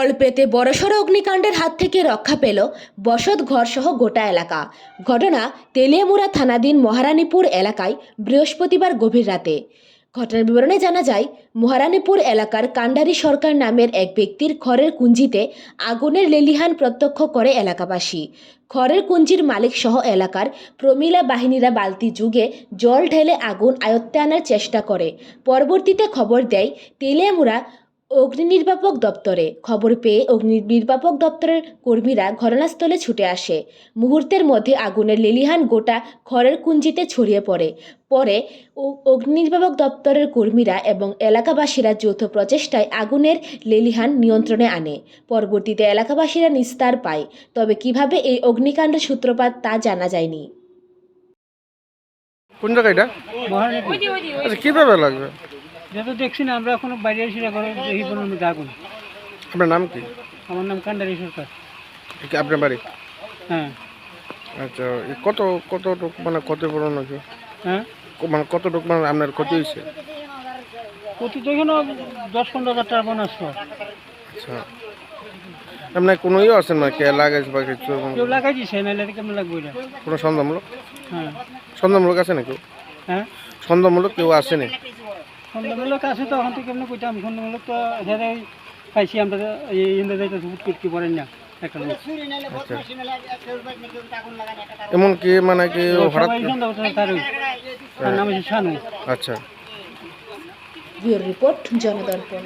অল্পেতে বড়সড় অগ্নিকাণ্ডের হাত থেকে রক্ষা পেল বসত ঘরসহ গোটা এলাকা। ঘটনা তেলিয়ামুড়া থানাধীন মহারানীপুর এলাকায় বৃহস্পতিবার গভীর রাতে। ঘটনার বিবরণে জানা যায়, মহারানীপুর এলাকার কান্ডারি সরকার নামের এক ব্যক্তির খড়ের কুঞ্জিতে আগুনের লেলিহান প্রত্যক্ষ করে এলাকাবাসী। খড়ের কুঞ্জির মালিক সহ এলাকার প্রমিলা বাহিনীরা বালতি যুগে জল ঢেলে আগুন আয়ত্তে আনার চেষ্টা করে। পরবর্তীতে খবর দেয়, তেলিয়ামুড়া অগ্নি নির্বাপক দপ্তরে খবর পেয়ে অগ্নি নির্বাপক দপ্তরের কর্মীরা ঘটনাস্থলে ছুটে আসে। মুহূর্তের মধ্যে আগুনের লেলিহান গোটা খড়ের কুঞ্জিতে ছড়িয়ে পড়ে। পরে অগ্নি নির্বাপক দপ্তরের কর্মীরা এবং এলাকাবাসীরা যৌথ প্রচেষ্টায় আগুনের লেলিহান নিয়ন্ত্রণে আনে। পরবর্তীতে এলাকাবাসীরা নিস্তার পায়। তবে কীভাবে এই অগ্নিকাণ্ড সূত্রপাত তা জানা যায়নি। কোন জায়গা এটা? আচ্ছা কীভাবে লাগবে? যেহেতু দেখছি না আমরা এখনও বাইরে এসে ঘরে দেখি বলুন আগুন আপনার নাম কি? আমার নাম কান্ডারি সরকার। কি আপনার বাড়ি? হ্যাঁ। আচ্ছা এ কত কতটুক মানে ক্ষতি পূরণ হয়েছে হ্যাঁ? ক- মানে কতটুক মানে আপনার ক্ষতি হয়েছে? প্রতি তো এখানে দশ পনেরো হাজার টাকা বোনাস তো আচ্ছা। আপনার কোনো ইয়ে আছে না কে লাগাইছে বা কিছু? কেউ লাগাই দিছে নাহলে তো কেমন লাগবে এটা কোনো সন্দেহমূলক? হ্যাঁ। সন্দেহমূলক আছে না কেউ হ্যাঁ। সন্দেহমূলক কেউ আসেনি? খন্ডমূলক আছে তো এখন তো কেমন কইতাম খন্ডমূলক তো হেরে পাইছি আমরা ইন্দ্র যাইতে সুট করতে পারেন না এমন কি মানে কি হঠাৎ নাম হচ্ছে শানু। আচ্ছা। রিপোর্ট জনদর্পণ।